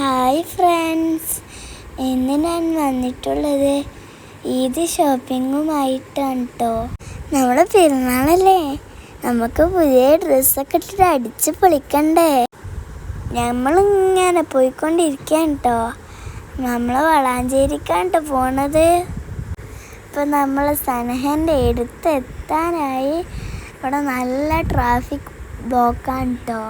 Hi friends ഇന്ന് ഞാൻ വന്നിട്ടുള്ളത് ഈദ് ഷോപ്പിങ്ങുമായിട്ടാണ് കേട്ടോ നമ്മളെ പെരുന്നാളല്ലേ? നമുക്ക് പുതിയ ഡ്രസ്സൊക്കെ ഇട്ടിട്ട് അടിച്ച് പൊളിക്കണ്ടേ? നമ്മളിങ്ങനെ പോയിക്കൊണ്ടിരിക്കുകയാണ് കേട്ടോ നമ്മൾ വളാഞ്ചേരിക്കാണ് കേട്ടോ പോണത്. ഇപ്പം നമ്മൾ സനഹന്റെ അടുത്തെത്താനായി. ഇവിടെ നല്ല ട്രാഫിക് ബ്ലോക്കാണ് കേട്ടോ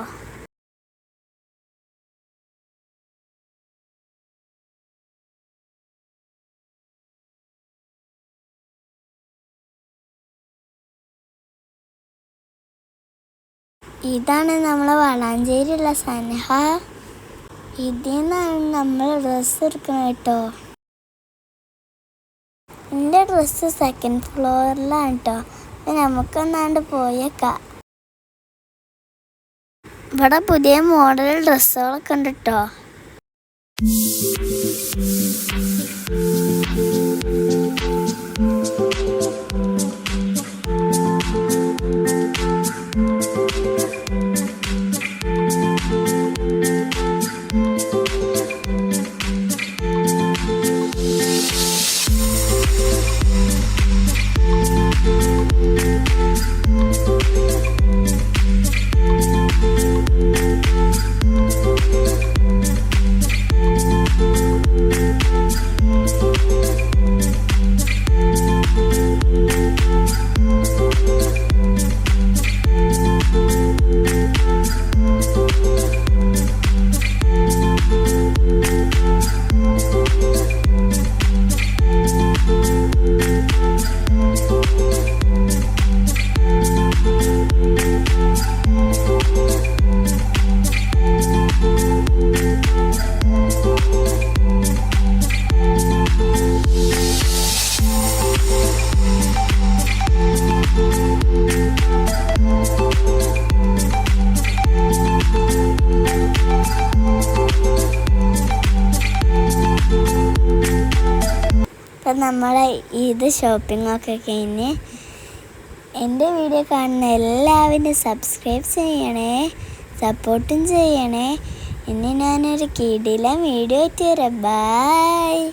ഇതാണ് നമ്മളെ വളാഞ്ചേരിയുള്ള സനഹ. ഇതിൽ നിന്നാണ് നമ്മൾ ഡ്രസ്സ് എടുക്കുന്നത് കേട്ടോ. എന്റെ ഡ്രസ്സ് സെക്കൻഡ് ഫ്ലോറിലാണ് കേട്ടോ നമുക്കൊന്നാണ്ട് പോയേക്കാം. ഇവിടെ പുതിയ മോഡൽ ഡ്രസ്സുകളൊക്കെ ഉണ്ട് കേട്ടോ അപ്പം നമ്മൾ ഇത് ഷോപ്പിങ്ങൊക്കെ കഴിഞ്ഞ് എന്റെ വീഡിയോ കാണുന്ന എല്ലാവരും സബ്സ്ക്രൈബ് ചെയ്യണേ സപ്പോർട്ടും ചെയ്യണേ. ഇനി ഞാനൊരു കിടിലം വീഡിയോ ആയിട്ട് വരാം. ബായ്